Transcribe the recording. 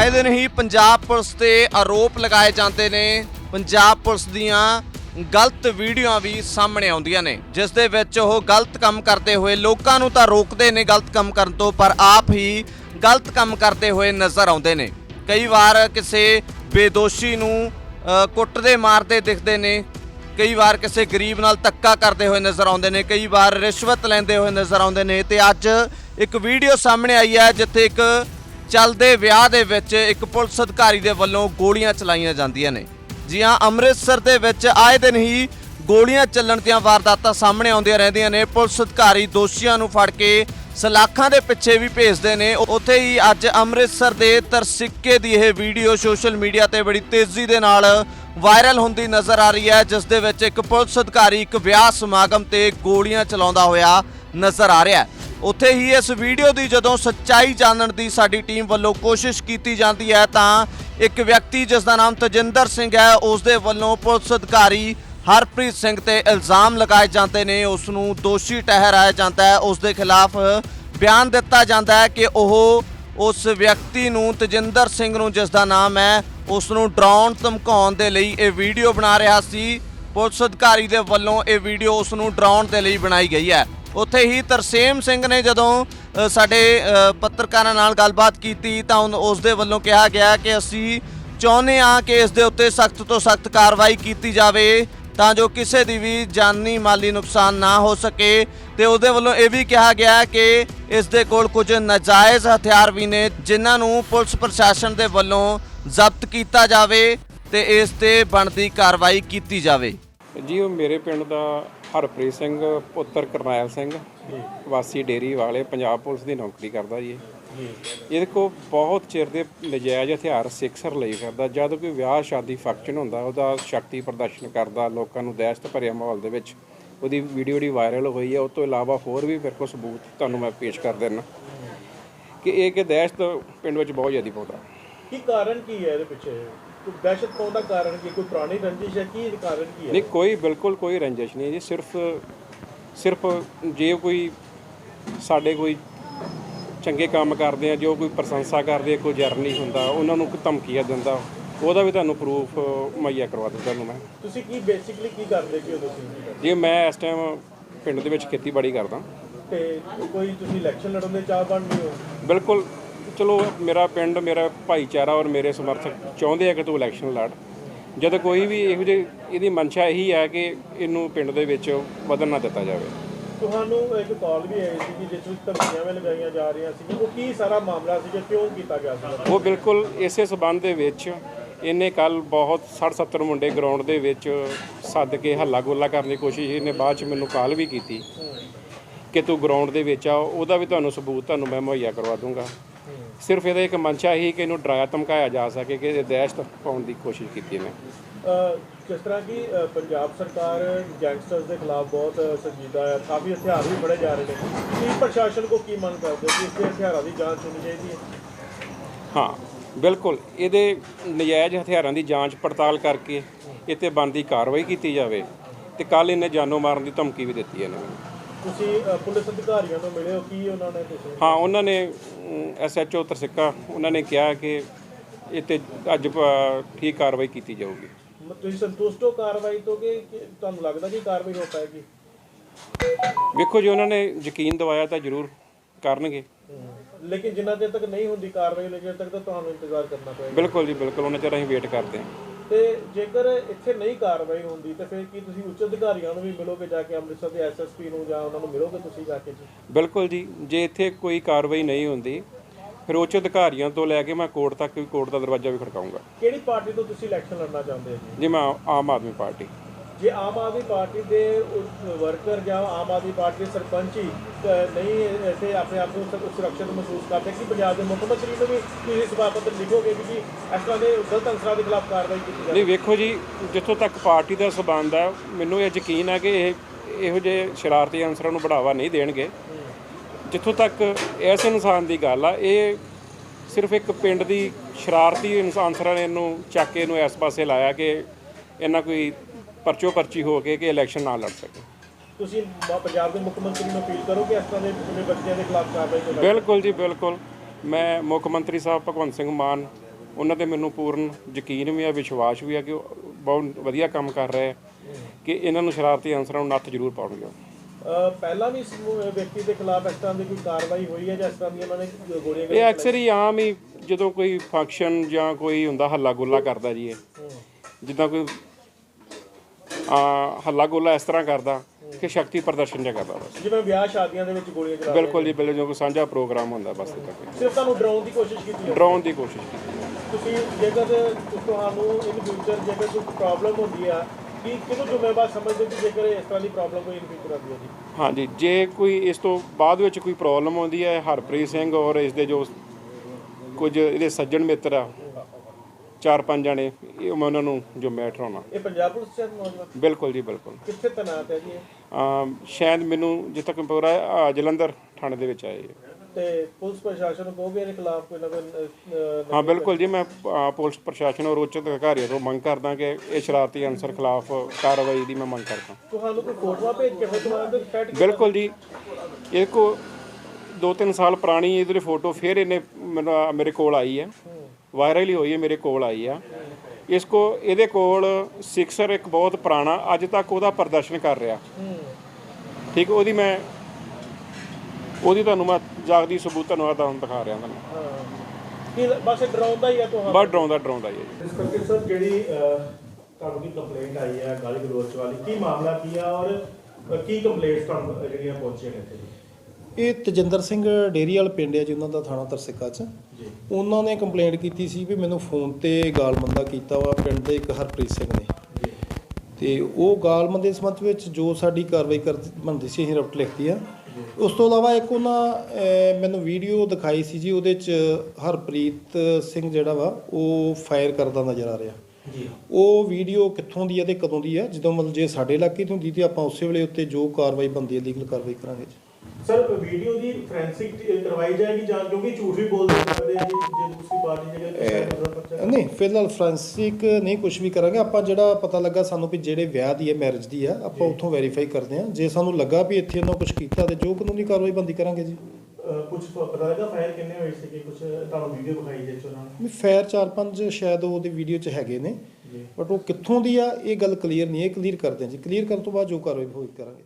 ਆਏ ਦਿਨ ਹੀ ਪੰਜਾਬ ਪੁਲਿਸ ਤੇ ਆਰੋਪ ਲਗਾਏ ਜਾਂਦੇ ਨੇ, ਪੰਜਾਬ ਪੁਲਿਸ ਦੀਆਂ ਗਲਤ ਵੀਡੀਓਆਂ ਵੀ ਸਾਹਮਣੇ ਆਉਂਦੀਆਂ ਨੇ, ਜਿਸ ਦੇ ਵਿੱਚ ਉਹ ਗਲਤ ਕੰਮ ਕਰਦੇ ਹੋਏ ਲੋਕਾਂ ਨੂੰ ਤਾਂ ਰੋਕਦੇ ਨੇ ਗਲਤ ਕੰਮ ਕਰਨ ਤੋਂ, ਪਰ ਆਪ ਹੀ ਗਲਤ ਕੰਮ ਕਰਦੇ ਹੋਏ ਨਜ਼ਰ ਆਉਂਦੇ ਨੇ। ਕਈ ਵਾਰ ਕਿਸੇ ਬੇਦੋਸ਼ੀ ਨੂੰ ਕੁੱਟਦੇ ਮਾਰਦੇ ਦਿਖਦੇ ਨੇ, ਕਈ ਵਾਰ ਕਿਸੇ ਗਰੀਬ ਨਾਲ ਧੱਕਾ ਕਰਦੇ ਹੋਏ ਨਜ਼ਰ ਆਉਂਦੇ ਨੇ, ਕਈ ਵਾਰ ਰਿਸ਼ਵਤ ਲੈਂਦੇ ਹੋਏ ਨਜ਼ਰ ਆਉਂਦੇ ਨੇ ਤੇ ਅੱਜ ਇੱਕ ਵੀਡੀਓ ਸਾਹਮਣੇ ਆਈ ਹੈ, ਜਿੱਥੇ ਇੱਕ ਚੱਲਦੇ ਵਿਆਹ ਦੇ ਵਿੱਚ ਇੱਕ ਪੁਲਿਸ ਅਧਿਕਾਰੀ ਦੇ ਵੱਲੋਂ ਗੋਲੀਆਂ ਚਲਾਈਆਂ ਜਾਂਦੀਆਂ ਨੇ। ਜੀ ਹਾਂ ਅੰਮ੍ਰਿਤਸਰ ਦੇ ਵਿੱਚ ਆਏ ਦਿਨ ਹੀ ਗੋਲੀਆਂ ਚੱਲਣ ਦੀਆਂ ਵਾਰਦਾਤਾਂ ਸਾਹਮਣੇ ਆਉਂਦੀਆਂ ਰਹਿੰਦੀਆਂ ਨੇ। ਪੁਲਿਸ ਅਧਿਕਾਰੀ ਦੋਸ਼ੀਆਂ ਨੂੰ ਫੜ ਕੇ ਸਲਾਖਾਂ ਦੇ ਪਿੱਛੇ ਵੀ ਭੇਜਦੇ ਨੇ। ਉੱਥੇ ਹੀ ਅੱਜ ਅੰਮ੍ਰਿਤਸਰ ਦੇ ਤਰਸਿੱਕੇ ਦੀ ਇਹ ਵੀਡੀਓ ਸੋਸ਼ਲ ਮੀਡੀਆ ਤੇ ਬੜੀ ਤੇਜ਼ੀ ਦੇ ਨਾਲ ਵਾਇਰਲ ਹੁੰਦੀ ਨਜ਼ਰ ਆ ਰਹੀ ਹੈ, ਜਿਸ ਦੇ ਵਿੱਚ ਇੱਕ ਪੁਲਿਸ ਅਧਿਕਾਰੀ ਇੱਕ ਵਿਆਹ ਸਮਾਗਮ ਤੇ ਗੋਲੀਆਂ ਚਲਾਉਂਦਾ ਹੋਇਆ ਨਜ਼ਰ ਆ ਰਿਹਾ ਹੈ। ਉੱਥੇ ਹੀ ਇਸ ਵੀਡੀਓ ਦੀ ਜਦੋਂ ਸੱਚਾਈ ਜਾਣਨ ਦੀ ਸਾਡੀ ਟੀਮ ਵੱਲੋਂ ਕੋਸ਼ਿਸ਼ ਕੀਤੀ ਜਾਂਦੀ ਹੈ ਤਾਂ ਇੱਕ ਵਿਅਕਤੀ ਜਿਸ ਦਾ ਨਾਮ ਤਜਿੰਦਰ ਸਿੰਘ ਹੈ, ਉਸ ਦੇ ਵੱਲੋਂ ਪੁਲਿਸ ਅਧਿਕਾਰੀ ਹਰਪ੍ਰੀਤ ਸਿੰਘ ਤੇ ਇਲਜ਼ਾਮ ਲਗਾਏ ਜਾਂਦੇ ਨੇ। ਉਸ ਨੂੰ ਦੋਸ਼ੀ ਠਹਿਰਾਇਆ ਜਾਂਦਾ ਹੈ। ਉਸ ਦੇ ਖਿਲਾਫ ਬਿਆਨ ਦਿੱਤਾ ਜਾਂਦਾ ਹੈ ਕਿ ਉਹ ਉਸ ਵਿਅਕਤੀ ਨੂੰ ਤਜਿੰਦਰ ਸਿੰਘ ਨੂੰ ਜਿਸ ਦਾ ਨਾਮ ਹੈ, ਉਸ ਨੂੰ ਡਰਾਉਣ ਧਮਕਾਉਣ ਦੇ ਲਈ ਇਹ ਵੀਡੀਓ ਬਣਾ ਰਿਹਾ ਸੀ। ਪੁਲਿਸ ਅਧਿਕਾਰੀ ਦੇ ਵੱਲੋਂ ਇਹ ਵੀਡੀਓ ਉਸ ਨੂੰ ਡਰਾਉਣ ਦੇ ਲਈ ਬਣਾਈ ਗਈ ਹੈ। ਉੱਥੇ ਹੀ ਤਰਸੇਮ ਸਿੰਘ ਨੇ ਜਦੋਂ ਸਾਡੇ ਪੱਤਰਕਾਰਾਂ ਨਾਲ ਗੱਲਬਾਤ ਕੀਤੀ ਤਾਂ ਉਨ- ਉਸ ਦੇ ਵੱਲੋਂ ਕਿਹਾ ਗਿਆ ਕਿ ਅਸੀਂ ਚਾਹੁੰਦੇ ਹਾਂ ਕਿ ਇਸ ਦੇ ਉੱਤੇ ਸਖਤ ਤੋਂ ਸਖਤ ਕਾਰਵਾਈ ਕੀਤੀ ਜਾਵੇ ਤਾਂ ਜੋ ਕਿਸੇ ਦੀ ਵੀ ਜਾਨੀ ਮਾਲੀ ਨੁਕਸਾਨ ਨਾ ਹੋ ਸਕੇ ਤੇ ਉਹਦੇ ਵੱਲੋਂ ਇਹ ਵੀ ਕਿਹਾ ਗਿਆ ਕਿ ਇਸ ਦੇ ਕੋਲ ਕੁਝ ਨਾਜਾਇਜ਼ ਹਥਿਆਰ ਵੀ ਨੇ ਜਿਨ੍ਹਾਂ ਨੂੰ ਪੁਲਿਸ ਪ੍ਰਸ਼ਾਸਨ ਦੇ ਵੱਲੋਂ ਜ਼ਬਤ ਕੀਤਾ ਜਾਵੇ ਤੇ ਇਸ ਤੇ ਬਣਦੀ ਕਾਰਵਾਈ ਕੀਤੀ ਜਾਵੇ। ਜੀ, ਉਹ ਮੇਰੇ ਪਿੰਡ ਦਾ ਹਰਪ੍ਰੀਤ ਸਿੰਘ ਪੁੱਤਰ ਕਰਨੈਲ ਸਿੰਘ ਵਾਸੀ ਡੇਰੀ ਵਾਲੇ ਪੰਜਾਬ ਪੁਲਿਸ ਦੀ ਨੌਕਰੀ ਕਰਦਾ ਜੀ ਇਹ। ਇਹਦੇ ਕੋ ਬਹੁਤ ਚਿਰ ਦੇ ਨਜਾਇਜ਼ ਹਥਿਆਰ ਸਿਕਸਰ ਲਈ ਫਿਰਦਾ। ਜਦ ਕੋਈ ਵਿਆਹ ਸ਼ਾਦੀ ਫੰਕਸ਼ਨ ਹੁੰਦਾ ਉਹਦਾ ਸ਼ਕਤੀ ਪ੍ਰਦਰਸ਼ਨ ਕਰਦਾ ਲੋਕਾਂ ਨੂੰ ਦਹਿਸ਼ਤ ਭਰਿਆ ਮਾਹੌਲ ਦੇ ਵਿੱਚ। ਉਹਦੀ ਵੀਡੀਓ ਜਿਹੜੀ ਵਾਇਰਲ ਹੋਈ ਹੈ ਉਸ ਤੋਂ ਇਲਾਵਾ ਹੋਰ ਵੀ ਮੇਰੇ ਕੋਲ ਸਬੂਤ ਤੁਹਾਨੂੰ ਮੈਂ ਪੇਸ਼ ਕਰ ਦਿੰਦਾ। ਕਿ ਇਹ ਕਿ ਦਹਿਸ਼ਤ ਪਿੰਡ ਵਿੱਚ ਬਹੁਤ ਜ਼ਿਆਦਾ ਪਾਉਂਦਾ। ਕੀ ਕਾਰਨ ਕੀ ਹੈ ਇਹਦੇ ਪਿੱਛੇ? ਦਹਿਸ਼ਤ ਪਾਉਣ ਦਾ ਕਾਰਨ ਕੀ ਕੋਈ ਪੁਰਾਣੀ ਰੰਜਿਸ਼ ਹੈ ਕੀ ਕਾਰਨ ਕੀ ਹੈ? ਨਹੀਂ ਕੋਈ ਬਿਲਕੁਲ ਕੋਈ ਰੰਜਿਸ਼ ਨਹੀਂ ਜੀ। ਸਿਰਫ ਸਿਰਫ ਜੇ ਕੋਈ ਸਾਡੇ ਕੋਈ ਚੰਗੇ ਕੰਮ ਕਰਦੇ ਆ ਜੋ ਕੋਈ ਪ੍ਰਸ਼ੰਸਾ ਕਰਦੇ ਆ ਕੋਈ ਜਰਨੀ ਹੁੰਦਾ ਉਹਨਾਂ ਨੂੰ ਕੋਈ ਧਮਕੀਆਂ ਦਿੰਦਾ ਉਹਦਾ ਵੀ ਤੁਹਾਨੂੰ ਪ੍ਰੂਫ ਮੁਹੱਈਆ ਕਰਵਾ ਦਿੰਦਾ ਤੁਹਾਨੂੰ ਮੈਂ। ਤੁਸੀਂ ਕੀ ਬੇਸਿਕਲੀ ਕੀ ਕਰਦੇ ਕੀ ਤੁਸੀਂ? ਜੇ ਮੈਂ ਇਸ ਟਾਈਮ ਪਿੰਡ ਦੇ ਵਿੱਚ ਖੇਤੀਬਾੜੀ ਕਰਦਾ। ਤੇ ਕੋਈ ਤੁਸੀਂ ਇਲੈਕਸ਼ਨ ਲੜਨ ਦੇ ਚਾਹ ਬਣ ਨਹੀਂ ਹੋ? ਬਿਲਕੁਲ ਚਲੋ ਮੇਰਾ ਪਿੰਡ ਮੇਰਾ ਭਾਈਚਾਰਾ ਔਰ ਮੇਰੇ ਸਮਰਥਕ ਚਾਹੁੰਦੇ ਆ ਕਿ ਤੂੰ ਇਲੈਕਸ਼ਨ ਲੜ। ਜਦ ਕੋਈ ਵੀ ਇਹੋ ਜਿਹੀ ਇਹਦੀ ਮਨਸ਼ਾ ਇਹੀ ਹੈ ਕਿ ਇਹਨੂੰ ਪਿੰਡ ਦੇ ਵਿੱਚ ਵਧਣ ਨਾ ਦਿੱਤਾ ਜਾਵੇ। ਤੁਹਾਨੂੰ ਇੱਕ ਕਾਲ ਵੀ ਆਈ ਸੀ ਕਿ ਜਿਸ ਵਿੱਚ ਧਮਕੀਆਂ ਵੀ ਲਗਾਈਆਂ ਜਾ ਰਹੀਆਂ ਸੀ ਉਹ ਕੀ ਸਾਰਾ ਮਾਮਲਾ ਸੀ ਕਿ ਕਿਉਂ ਕੀਤਾ ਗਿਆ ਸੀ? ਉਹ ਬਿਲਕੁਲ ਇਸੇ ਸਬੰਧ ਦੇ ਵਿੱਚ ਇਹਨੇ ਕੱਲ ਬਹੁਤ 60 70 ਮੁੰਡੇ ਗਰਾਊਂਡ ਦੇ ਵਿੱਚ ਸੱਦ ਕੇ ਹੱਲਾ ਗੋਲਾ ਕਰਨ ਦੀ ਕੋਸ਼ਿਸ਼ ਇਹਨੇ ਬਾਅਦ ਚ ਮੈਨੂੰ ਕਾਲ ਵੀ ਕੀਤੀ ਕਿ ਤੂੰ ਗਰਾਊਂਡ ਦੇ ਵਿੱਚ ਆ ਉਹਦਾ ਵੀ ਤੁਹਾਨੂੰ ਸਬੂਤ ਤੁਹਾਨੂੰ ਮੈਂ ਮੁਹੱਈਆ ਕਰਵਾ ਦੂੰਗਾ। ਸਿਰਫ ਇਹਦਾ ਇੱਕ ਮਨਸ਼ਾ ਹੀ ਕਿ ਇਹਨੂੰ ਡਰਾਇਆ ਧਮਕਾਇਆ ਜਾ ਸਕੇ ਕਿ ਇਹ ਦਹਿਸ਼ਤ ਪਾਉਣ ਦੀ ਕੋਸ਼ਿਸ਼ ਕੀਤੀ ਅਹ ਜਿਸ ਤਰ੍ਹਾਂ ਕਿ ਪੰਜਾਬ ਸਰਕਾਰ ਗੈਂਗਸਟਰਸ ਦੇ ਖਿਲਾਫ ਬਹੁਤ ਸੰਜੀਦਾ ਹੈ ਕਾਫੀ ਹਥਿਆਰ ਵੀ ਫੜੇ ਜਾ ਰਹੇ ਨੇ। ਕੀ ਪ੍ਰਸ਼ਾਸਨ ਕੋ ਕੀ ਮੰਗ ਕਰਦੇ ਕਿ ਇਸ ਦੇ ਹਥਿਆਰਾਂ ਦੀ ਜਾਂਚ ਹੋਣੀ ਚਾਹੀਦੀ ਹੈ? ਹਾਂ ਬਿਲਕੁਲ। ਇਹਦੇ ਨਜਾਇਜ਼ ਹਥਿਆਰਾਂ ਦੀ ਜਾਂਚ ਪੜਤਾਲ ਕਰਕੇ ਇਹ ਤੇ ਬਣਦੀ ਕਾਰਵਾਈ ਕੀਤੀ ਜਾਵੇ ਤੇ ਕੱਲ ਇਹਨੇ ਜਾਨੋਂ ਮਾਰਨ ਦੀ ਧਮਕੀ ਵੀ ਦਿੱਤੀ ਇਹਨੇ। ਮੈਨੂੰ ਤੁਸੀਂ ਪੁਲਿਸ ਅਧਿਕਾਰੀਆਂ ਤੋਂ ਮਿਲੇ ਹੋ? ਕੀ ਉਹਨਾਂ ਨੇ ਤੁਸੀਂ ਹਾਂ ਉਹਨਾਂ ਨੇ ਐਸਐਚਓ ਤਰਸਿੱਕਾ ਉਹਨਾਂ ਨੇ ਕਿਹਾ ਕਿ ਇਹ ਤੇ ਅੱਜ ਠੀਕ ਕਾਰਵਾਈ ਕੀਤੀ ਜਾਊਗੀ। ਤੁਸੀਂ ਸੰਤੁਸ਼ਟ ਹੋ ਕਾਰਵਾਈ ਤੋਂ ਕਿ ਕਿ ਤੁਹਾਨੂੰ ਲੱਗਦਾ ਕਿ ਕਾਰਵਾਈ ਹੋ ਪਾਏਗੀ? ਵੇਖੋ ਜੀ ਉਹਨਾਂ ਨੇ ਯਕੀਨ ਦਿਵਾਇਆ ਤਾਂ ਜ਼ਰੂਰ ਕਰਨਗੇ। ਲੇਕਿਨ ਜਿੰਨਾ ਚਿਰ ਤੱਕ ਨਹੀਂ ਹੁੰਦੀ ਕਾਰਵਾਈ ਉਨਾ ਚਿਰ ਤੱਕ ਤਾਂ ਤੁਹਾਨੂੰ ਇੰਤਜ਼ਾਰ ਕਰਨਾ ਪਏਗਾ। ਬਿਲਕੁਲ ਜੀ ਬਿਲਕੁਲ ਉਹਨਾਂ ਚਿਰ ਅਸੀਂ ਵੇਟ ਕਰਦੇ ਹਾਂ। ਤੇ ਜੇਕਰ ਇੱਥੇ ਨਹੀਂ ਕਾਰਵਾਈ ਹੁੰਦੀ ਤੇ ਫਿਰ ਕੀ ਤੁਸੀਂ ਉੱਚ ਅਧਿਕਾਰੀਆਂ ਨੂੰ ਵੀ ਮਿਲੋਗੇ ਜਾ ਕੇ ਅੰਮ੍ਰਿਤਸਰ ਦੇ ਐਸਐਸਪੀ ਨੂੰ ਜਾਂ ਉਹਨਾਂ ਨੂੰ ਮਿਲੋਗੇ ਤੁਸੀਂ ਜਾ ਕੇ ਜੀ? ਬਿਲਕੁਲ ਜੀ ਜੇ ਇੱਥੇ ਕੋਈ ਕਾਰਵਾਈ ਨਹੀਂ ਹੁੰਦੀ ਫਿਰ ਉੱਚ ਅਧਿਕਾਰੀਆਂ ਤੋਂ ਲੈ ਕੇ ਮੈਂ ਕੋਰਟ ਤੱਕ ਵੀ ਕੋਰਟ ਦਾ ਦਰਵਾਜ਼ਾ ਵੀ ਖੜਕਾਉਂਗਾ ਕਿਹੜੀ ਪਾਰਟੀ ਤੋਂ ਤੁਸੀਂ ਇਲੈਕਸ਼ਨ ਲੜਨਾ ਚਾਹੁੰਦੇ ਹੋ ਜੀ? ਜੀ ਮੈਂ ਆਮ ਆਦਮੀ ਪਾਰਟੀ। ਜੇ ਆਮ ਆਦਮੀ ਪਾਰਟੀ ਦੇ ਵਰਕਰ ਜਾਂ ਆਮ ਆਦਮੀ ਪਾਰਟੀ ਦੇ ਸਰਪੰਚ ਹੀ ਨਹੀਂ ਇੱਥੇ ਆਪਣੇ ਆਪ ਨੂੰ ਸੁਰੱਖਿਅਤ ਮਹਿਸੂਸ ਕਰਦੇ, ਕਿ ਪੰਜਾਬ ਦੇ ਮੁੱਖ ਮੰਤਰੀ ਨੂੰ ਵੀ ਤੁਸੀਂ ਸਭਾ ਲਿਖੋਗੇ ਕਿ ਇਸ ਤਰ੍ਹਾਂ ਦੇ ਗਲਤ ਅੰਸਰਾਂ ਦੇ ਖਿਲਾਫ ਕਾਰਵਾਈ ਕੀਤੀ ਜਾਵੇ? ਨਹੀਂ, ਵੇਖੋ ਜੀ, ਜਿੱਥੋਂ ਤੱਕ ਪਾਰਟੀ ਦਾ ਸਬੰਧ ਹੈ, ਮੈਨੂੰ ਇਹ ਯਕੀਨ ਹੈ ਕਿ ਇਹ ਇਹੋ ਜਿਹੇ ਸ਼ਰਾਰਤੀ ਅਨਸਰਾਂ ਨੂੰ ਬੜਾਵਾ ਨਹੀਂ ਦੇਣਗੇ। ਜਿੱਥੋਂ ਤੱਕ ਇਸ ਇਨਸਾਨ ਦੀ ਗੱਲ ਆ, ਇਹ ਸਿਰਫ ਇੱਕ ਪਿੰਡ ਦੀ ਸ਼ਰਾਰਤੀ ਇਨਸਾਨ ਅਨਸਰਾਂ ਨੇ ਇਹਨੂੰ ਚੱਕ ਕੇ ਇਹਨੂੰ ਇਸ ਪਾਸੇ ਲਾਇਆ ਕਿ ਇਹਨਾਂ ਕੋਈ ਪਰਚੋ ਪਰਚੀ ਹੋ ਕੇ ਕਿ ਇਲੈਕਸ਼ਨ ਨਾ ਲੜ ਸਕੇ। ਤੁਸੀਂ ਪੰਜਾਬ ਦੇ ਮੁੱਖ ਮੰਤਰੀ ਨੂੰ ਅਪੀਲ ਕਰੋ ਕਿ ਇਸ ਤਰ੍ਹਾਂ ਦੇ ਜਿਹੜੇ ਬੱਚਿਆਂ ਦੇ ਖਿਲਾਫ ਕਾਰਵਾਈ ਕਰੋ ਬਿਲਕੁਲ ਜੀ ਬਿਲਕੁਲ। ਮੈਂ ਮੁੱਖ ਮੰਤਰੀ ਸਾਹਿਬ ਭਗਵੰਤ ਸਿੰਘ ਮਾਨ ਉਹਨਾਂ ਤੇ ਮੈਨੂੰ ਪੂਰਨ ਯਕੀਨ ਵੀ ਆ ਵਿਸ਼ਵਾਸ ਵੀ ਆ ਕਿ ਉਹ ਬਹੁਤ ਵਧੀਆ ਕੰਮ ਕਰ ਰਹੇ ਆ ਕਿ ਇਹਨਾਂ ਨੂੰ ਸ਼ਰਾਰਤੀ ਅਨਸਰਾਂ ਨੂੰ ਨੱਥ ਜ਼ਰੂਰ ਪਾਉਣਗੇ ਪਹਿਲਾਂ ਵੀ ਇਸ ਵਿਅਕਤੀ ਦੇ ਖਿਲਾਫ ਇਸ ਤਰ੍ਹਾਂ ਦੀ ਕੋਈ ਕਾਰਵਾਈ ਹੋਈ ਹੈ ਜਾਂ ਇਸ ਤਰ੍ਹਾਂ ਦੀ ਉਹਨਾਂ ਨੇ ਗੋਲੀਆਂ ਇਹ ਅਕਸਰ ਹੀ ਆਮ ਹੀ ਜਦੋਂ ਕੋਈ ਫੰਕਸ਼ਨ ਜਾਂ ਕੋਈ ਹੁੰਦਾ ਹੱਲਾ ਗੁੱਲਾ ਕਰਦਾ ਜੀ ਇਹ। ਜਿੱਦਾਂ ਕੋਈ ਹੱਲਾ ਗੁੱਲਾ ਇਸ ਤਰ੍ਹਾਂ ਕਰਦਾ ਕਿ ਸ਼ਕਤੀ ਪ੍ਰਦਰਸ਼ਨ ਜਿਹਾ ਕਰਦਾ ਬਸ। ਜਿਵੇਂ ਵਿਆਹ ਸ਼ਾਦੀਆਂ ਦੇ ਵਿੱਚ ਗੋਲੀਆਂ ਚਲਾ ਬਿਲਕੁਲ ਜੀ ਬਿਲਕੁਲ ਜੋ ਕੋਈ ਸਾਂਝਾ ਪ੍ਰੋਗਰਾਮ ਹੁੰਦਾ ਬਸ ਸਿਰਫ ਤੁਹਾਨੂੰ ਡਰਾਉਣ ਦੀ ਕੋਸ਼ਿਸ਼ ਕੀਤੀ ਹੈ ਡਰਾਉਣ ਦੀ ਕੋਸ਼ਿਸ਼ ਕੀਤੀ ਤੁਸੀਂ ਜੇਕਰ ਤੁਹਾਨੂੰ ਇਨ ਫਿਊਚਰ ਜੇਕਰ ਕੋਈ ਪ੍ਰੋਬਲਮ ਹੁੰਦੀ ਆ ਕਿ ਕਿਹਨੂੰ ਜ਼ਿੰਮੇਵਾਰ ਸਮਝਦੇ ਕਿ ਜੇਕਰ ਇਸ ਤਰ੍ਹਾਂ ਦੀ ਪ੍ਰੋਬਲਮ ਕੋਈ ਇਨ ਫਿਊਚਰ ਆਉਂਦੀ ਹੈ ਜੀ? ਹਾਂਜੀ ਜੇ ਕੋਈ ਇਸ ਤੋਂ ਬਾਅਦ ਵਿੱਚ ਕੋਈ ਪ੍ਰੋਬਲਮ ਆਉਂਦੀ ਹੈ ਹਰਪ੍ਰੀਤ ਸਿੰਘ ਔਰ ਇਸ ਦੇ ਜੋ ਕੁਝ ਇਹਦੇ ਸੱਜਣ ਮਿੱਤਰ ਆ ਚਾਰ ਪੰਜ ਜਣੇ ਇਹ ਮੈਂ ਉਹਨਾਂ ਨੂੰ ਜੋ ਮੈਂ ਠਰਾਉਣਾ ਇਹ ਪੰਜਾਬ ਪੁਲਿਸ ਚ ਨੌਜਵਾਨ? ਬਿਲਕੁਲ ਜੀ ਬਿਲਕੁਲ। ਕਿੱਥੇ ਤੈਨਾਤ ਹੈ ਜੀ? ਅਮ ਸ਼ਾਇਦ ਮੈਨੂੰ ਜਿੱਥੇ ਤੱਕ ਪਤਾ ਹੈ ਆ ਜਲੰਧਰ ਥਾਣੇ ਦੇ ਵਿੱਚ ਆਏ ਹੈ। ਤੇ ਪੁਲਿਸ ਪ੍ਰਸ਼ਾਸਨ ਨੂੰ ਕਹੋਗੇ ਇਹਦੇ ਖਿਲਾਫ ਕੋਈ ਨਾ ਕੋਈ ਅਹ, ਅਹ, ਹਾਂ ਬਿਲਕੁਲ ਜੀ ਮੈਂ ਅ, ਪੁਲਿਸ ਪ੍ਰਸ਼ਾਸਨ ਔਰ ਉੱਚ ਅਧਿਕਾਰੀਆਂ ਤੋਂ ਮੰਗ ਕਰਦਾ ਕਿ ਇਹ ਸ਼ਰਾਰਤੀ ਅਨਸਰ ਖਿਲਾਫ ਕਾਰਵਾਈ ਦੀ ਮੈਂ ਮੰਗ ਕਰਦਾ। ਤੁਹਾਨੂੰ ਕੋਈ ਫੋਟੋਆਂ ਭੇਜ ਕੇ ਫਿਰ ਤੁਹਾਨੂੰ ਅੰਦਰ ਸੈੱਟ ਬਿਲਕੁਲ ਜੀ। ਇਹ ਕੋ ਦੋ ਤਿੰਨ ਸਾਲ ਪੁਰਾਣੀ ਇਹਦੀ ਫੋਟੋ ਫਿਰ ਇਹਨੇ ਮੈਨੂੰ ਮੇਰੇ ਕੋਲ ਆਈ ਹੈ। ਵਾਇਰਲ ਹੀ ਹੋਈ ਹੈ ਮੇਰੇ ਕੋਲ ਆਈ ਆ ਇਸ ਕੋ ਇਹਦੇ ਕੋਲ ਸਿਕਸਰ ਇੱਕ ਬਹੁਤ ਪੁਰਾਣਾ ਅੱਜ ਤੱਕ ਉਹਦਾ ਪ੍ਰਦਰਸ਼ਨ ਕਰ ਰਿਹਾ। ਠੀਕ ਉਹਦੀ ਮੈਂ ਉਹਦੀ ਤੁਹਾਨੂੰ ਮੈਂ ਜਾਗਦੀ ਸਬੂਤ ਤੁਹਾਨੂੰ ਤੁਹਾਨੂੰ ਦਿਖਾ ਰਿਹਾ ਤੁਹਾਨੂੰ। ਹਾਂ। ਕਿ ਬਸ ਡਰਾਉਂਦਾ ਹੀ ਆ ਤੁਹਾਨੂੰ ਬੜਾ ਡਰਾਉਂਦਾ ਡਰਾਉਂਦਾ ਹੀ ਹੈ ਜੀ। ਇਸ ਕਰਕੇ ਸਰ ਜਿਹੜੀ ਤੁਹਾਨੂੰ ਕੀ ਕੰਪਲੇਂਟ ਆਈ ਹੈ ਗਾਲੀ ਗਲੋਚ ਵਾਲੀ ਕੀ ਮਾਮਲਾ ਕੀ ਆ ਔਰ ਕੀ ਕੰਪਲੇਂਟਸ ਤੁਹਾਨੂੰ ਜਿਹੜੀਆਂ ਪਹੁੰਚੀਆਂ ਨੇ ਇੱਥੇ? ਜੀ? ਇਹ ਤਜਿੰਦਰ ਸਿੰਘ ਡੇਰੀ ਵਾਲ ਪਿੰਡ ਹੈ ਜੀ ਉਹਨਾਂ ਦਾ ਥਾਣਾ ਤਰਸਿੱਕਾ 'ਚ। ਉਹਨਾਂ ਨੇ ਕੰਪਲੇਂਟ ਕੀਤੀ ਸੀ ਵੀ ਮੈਨੂੰ ਫੋਨ ਤੇ ਗਾਲਮੰਦਾ ਕੀਤਾ ਵਾ ਪਿੰਡ ਦੇ ਇੱਕ ਹਰਪ੍ਰੀਤ ਸਿੰਘ ਨੇ। ਤੇ ਉਹ ਗਾਲਮੰਦੇ ਦੇ ਸੰਬੰਧ ਵਿੱਚ ਜੋ ਸਾਡੀ ਕਾਰਵਾਈ ਕਰ ਬਣਦੀ ਸੀ ਅਸੀਂ ਰਿਪੋਰਟ ਲਿਖਤੀ ਆ। ਉਸ ਤੋਂ ਇਲਾਵਾ ਇੱਕ ਉਹਨਾਂ ਮੈਨੂੰ ਵੀਡੀਓ ਦਿਖਾਈ ਸੀ ਜੀ ਉਹਦੇ 'ਚ ਹਰਪ੍ਰੀਤ ਸਿੰਘ ਜਿਹੜਾ ਵਾ ਉਹ ਫਾਇਰ ਕਰਦਾ ਨਜ਼ਰ ਆ ਰਿਹਾ। ਜੀ। ਉਹ ਵੀਡੀਓ ਕਿੱਥੋਂ ਦੀ ਹੈ ਤੇ ਕਦੋਂ ਦੀ ਹੈ ਜਦੋਂ ਮਤਲਬ ਜੇ ਸਾਡੇ ਇਲਾਕੇ ਤੋਂ ਹੁੰਦੀ ਤੇ ਆਪਾਂ ਉਸੇ ਵੇਲੇ ਉੱਤੇ ਜੋ ਕਾਰਵਾਈ ਬਣਦੀ ਹੈ ਲੀਗਲ ਕਾਰਵਾਈ ਕਰਾਂਗੇ ਜੀ। ਸਰ ਵੀਡੀਓ ਦੀ ਫੋਰੈਂਸਿਕ ਕਰਵਾਈ ਜਾਏਗੀ ਜਾਂ ਕਿਉਂਕਿ ਝੂਠ ਵੀ ਬੋਲ ਸਕਦੇ ਆ ਜੀ ਜੇ ਦੂਸਰੀ ਪਾਰਟੀ ਜਿਹੜੇ ਨਹੀਂ ਫਿਲਹਾਲ ਫ੍ਰਾਂਸਿਕ ਨਹੀਂ ਕੁਝ ਵੀ ਕਰਾਂਗੇ। ਆਪਾਂ ਜਿਹੜਾ ਪਤਾ ਲੱਗਾ ਸਾਨੂੰ ਵੀ ਜਿਹੜੇ ਵਿਆਹ ਦੀ ਹੈ ਮੈਰਿਜ ਦੀ ਆ ਆਪਾਂ ਉੱਥੋਂ ਵੈਰੀਫਾਈ ਕਰਦੇ ਹਾਂ। ਜੇ ਸਾਨੂੰ ਲੱਗਾ ਵੀ ਇੱਥੇ ਇਹਨਾਂ ਕੁਝ ਕੀਤਾ ਤੇ ਜੋ ਕਾਨੂੰਨੀ ਕਾਰਵਾਈ ਬੰਦੀ ਕਰਾਂਗੇ ਜੀ। ਕੁਝ ਪਤਾ ਲੱਗਾ ਫਾਇਰ ਕਿੰਨੇ ਹੋਏ ਸੀ ਕਿ ਕੁਝ ਤੁਹਾਨੂੰ ਵੀਡੀਓ ਵਿਖਾਈ ਜੇ ਉਹਨਾਂ ਨੇ? ਚਾਰ ਪੰਜ ਸ਼ਾਇਦ ਉਹਦੇ ਵੀਡੀਓ 'ਚ ਹੈਗੇ ਨੇ। ਬਟ ਉਹ ਕਿੱਥੋਂ ਦੀ ਆ ਇਹ ਗੱਲ ਕਲੀਅਰ ਨਹੀਂ ਹੈ ਕਲੀਅਰ ਕਰਦੇ ਹਾਂ ਜੀ। ਕਲੀਅਰ ਕਰਨ ਤੋਂ ਬਾਅਦ ਜੋ ਕਾਰਵਾਈ ਹੋਈ ਕਰਾਂਗੇ